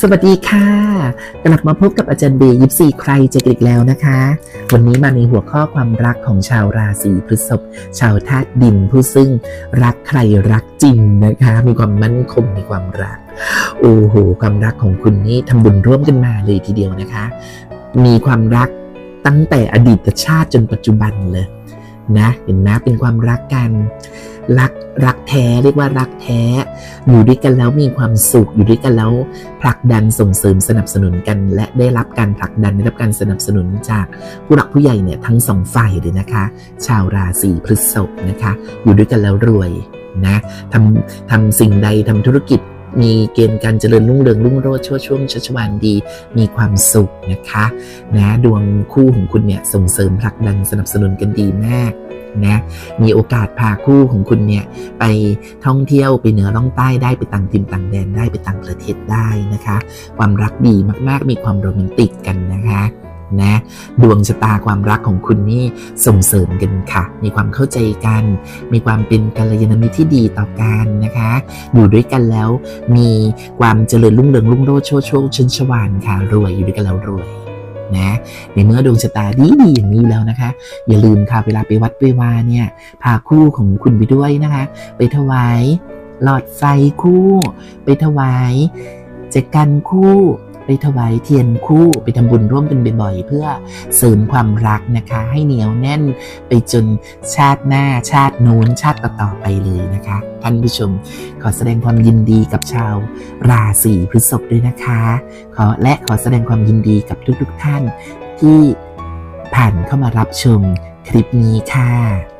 สวัสดีค่ะ กลับมาพบกับอาจารย์เบย์ยิปซีใครเจอกันอีกแล้วนะคะ วันนี้มาในหัวข้อความรักของชาวราศีพฤษภชาวธาตุดินผู้ซึ่งรักใครรักจริงนะคะ มีความมั่นคงในความรัก โอ้โหความรักของคุณนี่ทำบุญร่วมกันมาเลยทีเดียวนะคะ มีความรักตั้งแต่อดีตชาติจนปัจจุบันเลยนะ เห็นไหมเป็นความรักกัน รักรักแท้เรียกว่ารักแท้ อยู่ด้วยกันแล้วมีความสุขอยู่ด้วยกันแล้วผลักดันส่งเสริมสนับสนุนกัน และได้รับการผลักดันได้รับการสนับสนุนจากผู้หลักผู้ใหญ่เนี่ยทั้งสองฝ่ายเลยนะคะ ชาวราศีพฤษภนะคะ อยู่ด้วยกันแล้วรวยนะทำทำสิ่งใดทำธุรกิจมีเกณฑ์การเจริญรุ่งเรืองรุ่งโรจน์ชั่วช่วงชัชวานดี มีความสุขนะคะนะดวงคู่ของคุณเนี่ยส่งเสริมผลักดันสนับสนุนกันดีมาก นะมีโอกาสพาคู่ของคุณเนี่ยไปท่องเที่ยวไปเหนือล่องใต้ได้ไปต่างถิ่นต่างแดนได้ไปต่างประเทศได้นะคะ ความรักดีมากๆ มีความโรแมนติกกันนะคะนะดวงชะตาความรักของคุณนี่ส่งเสริมกันค่ะ มีความเข้าใจกัน มีความเป็นกัลยาณมิตรที่ดีต่อกันนะคะ อยู่ด้วยกันแล้วมีความเจริญรุ่งเรืองรุ่งโรจน์โชติโชคชันชวานค่ะรวยอยู่ด้วยกันแล้วรวย นะในเมื่อดวงชะตาดีดีๆอย่างนี้แล้วนะคะ อย่าลืมค่ะเวลาไปวัดไปวาเนี่ยพาคู่ของคุณไปด้วยนะคะ ไปถวายหลอดไฟคู่ ไปถวายเจกันคู่ ไปถวายเทียนคู่ไปทำบุญร่วมกันบ่อยๆ เพื่อเสริมความรักนะคะ ให้เหนียวแน่นไปจนชาติหน้าชาติโน้นชาติต่อๆไปเลยนะคะ ท่านผู้ชมขอแสดงความยินดีกับชาวราศีพฤษภด้วยนะคะขอและขอแสดงความยินดีกับทุกๆท่านที่ผ่านเข้ามารับชมคลิปนี้ค่ะ